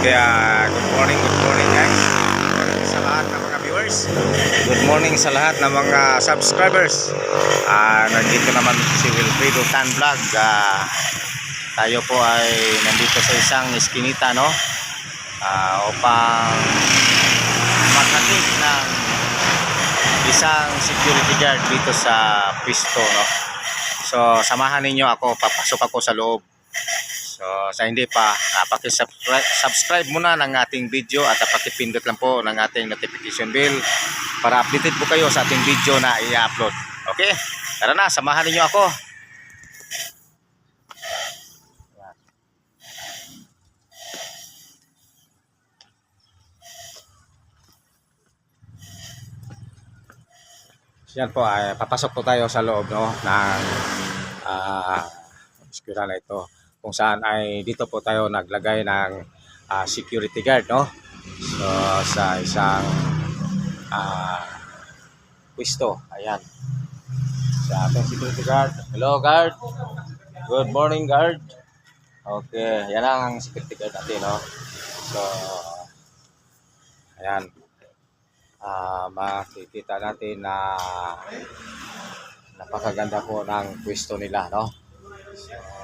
Kaya good morning, good morning guys. Sa lahat ng mga viewers. Good morning sa lahat ng mga subscribers. Ah, nandito naman si Wilfredo Tan Vlog. Ah, tayo po ay nandito sa isang eskinita no. Ah, upang maghatid ng isang security guard dito sa pisto no. So samahan ninyo ako, papasok ako sa loob. So sa hindi pa, uh, paki-subscribe subscribe muna ng ating video at uh, pakipindot lang po ng ating notification bell para updated po kayo sa ating video na i-upload. Okay? Tara na, samahan niyo ako. Yan po, ay papasok po tayo sa loob no, ng ah eskwela na ito. Kung saan ay dito po tayo naglagay ng ah, security guard. No? So, sa isang ah pwesto. Ayan. Sa ating security guard. Hello guard. Good morning guard. Okay, yan ang security guard natin. No? So, ayan ah makikita natin na napakaganda po ng pwesto nila, no? So.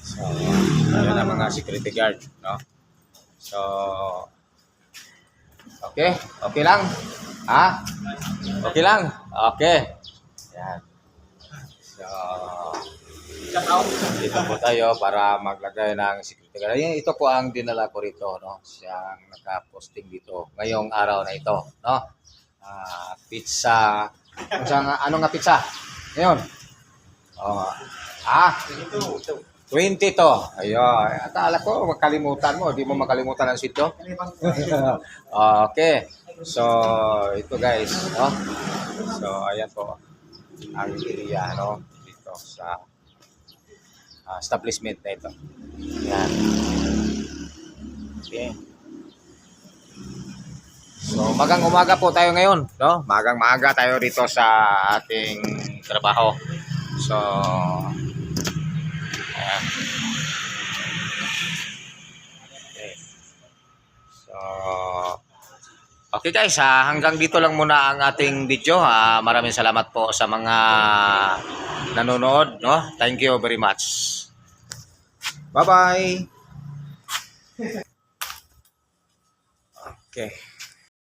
So, ayan ang mga security guard, no? So, okay? Okay lang? Ha? Okay lang? Okay. Ayan. So, dito po tayo para maglagay ng security guard. Yan, ito po ang dinala ko rito, no? Siyang naka-posting dito ngayong araw na ito, no? Ah, pizza. Kung saan, ano nga pizza? Ngayon. Oh. Ah, 20 to. Ayun. Akala ko makalimutan mo. Di mo makalimutan ang sityo. okay. So, ito guys, no? So, ayan po ang area, no? Dito sa ah, establishment na ito. Yan. Okay. So, magang umaga po tayo ngayon, no? Magang maaga tayo dito sa ating trabaho. So, ayan. Okay. So, okay guys, ah, hanggang dito lang muna ang ating video. Ah, maraming salamat po sa mga nanonood, no? Thank you very much. Bye-bye. Okay.